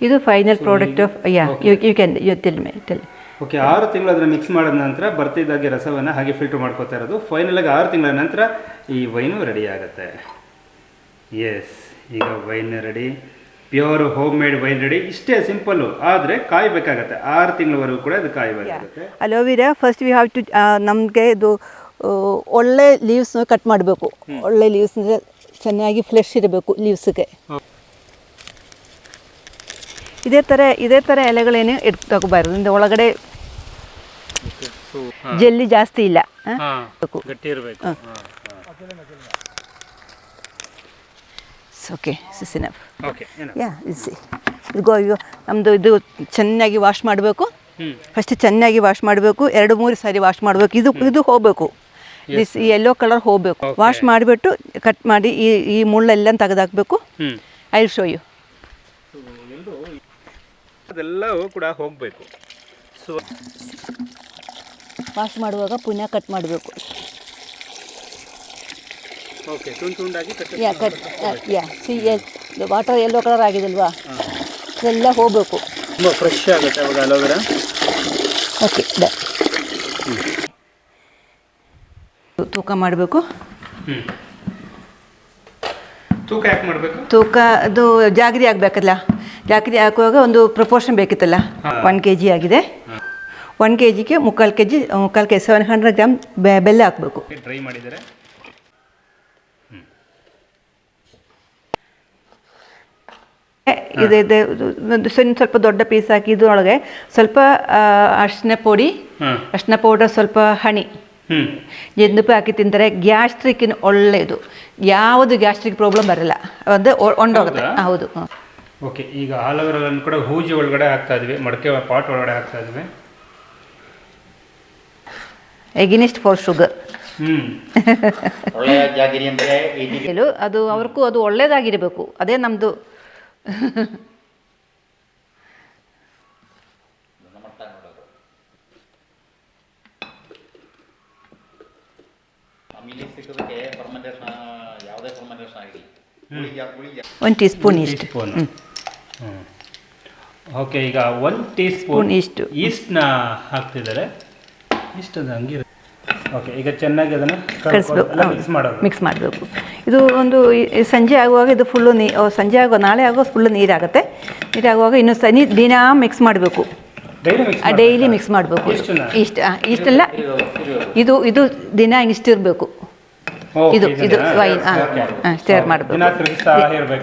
ಇದು final product of yeah you you can you tell me tell okay ಆರು ತಿಂಗಳು ಅದನ್ನ ಮಿಕ್ಸ್ ಮಾಡಿದ ನಂತರ ಬರ್ತಿದ್ದಾಗೆ ರಸವನ್ನು ಹಾಗೆ ಫಿಲ್ಟರ್ ಮಾಡ್ಕೋತಾ ಇರೋದು. ಫೈನಲ್ ಆಗಿ ಆರು ತಿಂಗಳ ನಂತರ ಈ ವೈನು ರೆಡಿ ಆಗುತ್ತೆ. ಎಸ್ ಈಗ wine ready pure home made wine ready ಇಷ್ಟೇ ಸಿಂಪಲ್ಲು ಆದರೆ ಕಾಯಬೇಕಾಗತ್ತೆ. ಆರು ತಿಂಗಳವರೆಗೂ ಕೂಡ ಅದು ಕಾಯಬೇಕಾಗುತ್ತೆ. Aloe vera first we have to ನಮಗೆ ಇದು ಒಳ್ಳೆ ಲೀವ್ಸ್ ಕಟ್ ಮಾಡಬೇಕು. ಒಳ್ಳೆ ಲೀವ್ಸ್ ಚೆನ್ನಾಗಿ ಫ್ಲೆಶ್ ಇರಬೇಕು ಲೀವ್ಸ್ಗೆ ಇದೇ ಥರ ಇದೇ ಥರ ಎಲೆಗಳೇನು ಎಡ್ ತಗೋಬಾರ್ದು ಅಂದರೆ ಒಳಗಡೆ ಜಲ್ಲಿ ಜಾಸ್ತಿ ಇಲ್ಲ. ಓಕೆ ಸಿಸಿನಪ್ ಓಕೆ ಯಾ ಇಸಿ ಇದು ಇದು ನಮ್ಮದು ಇದು ಚೆನ್ನಾಗಿ ವಾಶ್ ಮಾಡಬೇಕು. ಫಸ್ಟ್ ಚೆನ್ನಾಗಿ ವಾಶ್ ಮಾಡಬೇಕು. ಎರಡು ಮೂರು ಸಾರಿ ವಾಶ್ ಮಾಡಬೇಕು. ಇದು ಇದು ಹೋಗಬೇಕು. ದಿಸ್ ಈ ಯೆಲ್ಲೋ ಕಲರ್ ಹೋಗಬೇಕು. ವಾಶ್ ಮಾಡಿಬಿಟ್ಟು ಕಟ್ ಮಾಡಿ ಈ ಈ ಮುಳ್ಳೆಲ್ಲ ತೆಗೆದಾಕಬೇಕು. ಐ ಶೋ ಯು ಅದೆಲ್ಲವೂ ಕೂಡ ಹೋಗಬೇಕು. ಸೊ ವಾಶ್ ಮಾಡುವಾಗ ಪುನಃ ಕಟ್ ಮಾಡಬೇಕು. ಓಕೆ ತುಂಡು ತುಂಡಾಗಿ cut yeah cut yeah see water yellow colour ಆಗಿದಲ್ವಾ? ಎಲ್ಲ ಹೋಗಬೇಕು. ತುಂಬ ಫ್ರೆಶ್ ಆಗುತ್ತೆ ಅವಾಗ ಅಲೋವೆರಾ? ಓಕೆ ತೂಕ ಮಾಡಬೇಕು. ಹ್ಞೂ ತೂಕ ಯಾಕೆ ಮಾಡಬೇಕು? ತೂಕ ಅದು ಜಾಗರಿ ಆಗಬೇಕಲ್ಲ. ಜಾಗರಿ ಹಾಕುವಾಗ ಒಂದು ಪ್ರಪೋರ್ಷನ್ ಬೇಕಿತ್ತಲ್ಲ. ಒನ್ ಕೆ ಜಿ ಆಗಿದೆ. ಒನ್ ಕೆ ಜಿಗೆ ಮುಕ್ಕಾಲು ಕೆ ಜಿ ಮುಕ್ಕಾಲು ಕೆ ಸೆವೆನ್ ಹಂಡ್ರೆಡ್ ಗ್ರಾಮ್ ಬೆ- ಬೆಲ್ಲ ಹಾಕಬೇಕು. ಡ್ರೈ ಮಾಡಿದರೆ. ಇದು ಇದೆ ಒಂದು ಸಣ್ಣ ಸ್ವಲ್ಪ ದೊಡ್ಡ ಪೀಸ್ ಹಾಕಿ ಇದ್ರೊಳಗೆ ಸ್ವಲ್ಪ ಅರ್ಶಿನ ಪುಡಿ ಅರ್ಶಿನ ಪೌಡರ್ ಸ್ವಲ್ಪ ಹಣಿ. ಜೇನುತುಪ್ಪ ಹಾಕಿ ತಿಂತಾರೆ ಗ್ಯಾಸ್ಟ್ರಿಕ್ಕಿನ ಒಳ್ಳೆಯದು ಯಾವುದು ಗ್ಯಾಸ್ಟ್ರಿಕ್ ಪ್ರಾಬ್ಲಮ್ ಬರಲ್ಲ ಒಂದು ಒಂಡೋಗುತ್ತೆ ಹೌದು. ಓಕೆ ಈಗ ಆಲೋವೆರಾಗಳನ್ನು ಕೂಡ ಹೂಜಿ ಒಳಗಡೆ ಹಾಕ್ತಾ ಇದ್ವಿ ಮಡಕೆ ಪಾಟ್ ಒಳಗಡೆ ಹಾಕ್ತಾ ಇದ್ವಿ ಎಗಿನಿಸ್ಟ್ ಫಾರ್ ಶುಗರ್ ಅದು ಅವ್ರಿಗೂ ಅದು ಒಳ್ಳೇದಾಗಿರಬೇಕು ಅದೇ ನಮ್ಮದು ಸಿಗೋದಕ್ಕೆ ಫರ್ಮೆಂಟೇಷನ್ ಯಾವುದೇ ಫರ್ಮೆಂಟೇಷನ್ ಆಗಲಿ ಗುಳಿ ಜಾ- ಒಂದು ಟೀ ಸ್ಪೂನ್ ಇಷ್ಟು ಸ್ಪೂನ್ ಓಕೆ ಈಗ ಒನ್ ಟೀ ಸ್ಪೂನ್ ಇಷ್ಟು. ಈಸ್ಟ್ನ ಹಾಕ್ತಿದ್ದಾರೆ. ಇಷ್ಟು ಅದು ಹಂಗಿರುತ್ತೆ. ಓಕೆ ಈಗ ಚೆನ್ನಾಗಿ ಅದನ್ನು ಕಳಿಸ್ಬೇಕು ಮಿಕ್ಸ್ ಮಾಡೋದು. ಮಿಕ್ಸ್ ಮಾಡಬೇಕು. ಇದು ಒಂದು ಈ- ಈ ಸಂಜೆ ಆಗುವಾಗ ಇದು ಫುಲ್ಲು ನೀ ಓ, ಸಂಜೆ ಆಗೋ ನಾಳೆ ಆಗೋ ಫುಲ್ಲು ನೀರಾಗುತ್ತೆ. ನೀರಾಗುವಾಗ ಇನ್ನು ಸನಿ ದಿನ ಮಿಕ್ಸ್ ಮಾಡಬೇಕು. ಡೈಲಿ ಮಿಕ್ಸ್ ಮಾಡಬೇಕು? ಇಷ್ಟ ಇಷ್ಟೆಲ್ಲ? ಇದು ಇದು ದಿನ ಇಷ್ಟಿರಬೇಕು ಇದು ಇದು ವೈನ್ ಹಾಂ ಸ್ಟೇರ್ ಮಾಡಬೇಕು.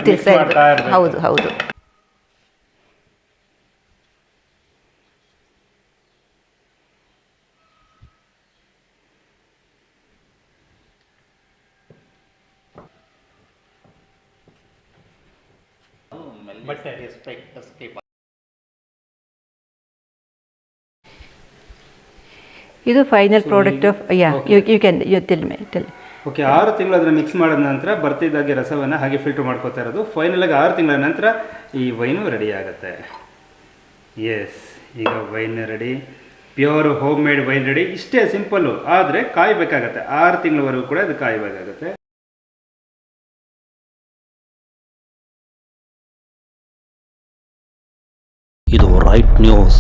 ತಿರ್ಸಾ ಹೌದು ಹೌದು ಮಾಡ್ತಾ ಇರ್ಬೇಕು. ಇರ್ಬೇಕು. ಹೌದು ಹೌದು ಬಟ್ಟೆ ಎಸ್ಪೆಕ್ಟ್ ಎಸ್ಕೇಪ್ ಇದು final product of yeah you you can you tell me tell okay ಆರು ತಿಂಗಳು ಅದನ್ನು ಮಿಕ್ಸ್ ಮಾಡಿದ ನಂತರ ಬರ್ತಿದ್ದಾಗೆ ರಸವನ್ನು ಹಾಗೆ ಫಿಲ್ಟರ್ ಮಾಡ್ಕೋತಾ ಇರೋದು. ಫೈನಲ್ ಆಗಿ ಆರು ತಿಂಗಳ ನಂತರ ಈ ವೈನು ರೆಡಿ ಆಗುತ್ತೆ. ಎಸ್ ಈಗ wine ready pure home made wine ready ಇಷ್ಟೇ ಸಿಂಪಲ್ಲು ಆದರೆ ಕಾಯಬೇಕಾಗತ್ತೆ. ಆರು ತಿಂಗಳವರೆಗೂ ಕೂಡ ಅದು ಕಾಯಬೇಕಾಗತ್ತೆ. ಇದು ರೈಟ್ ನ್ಯೂಸ್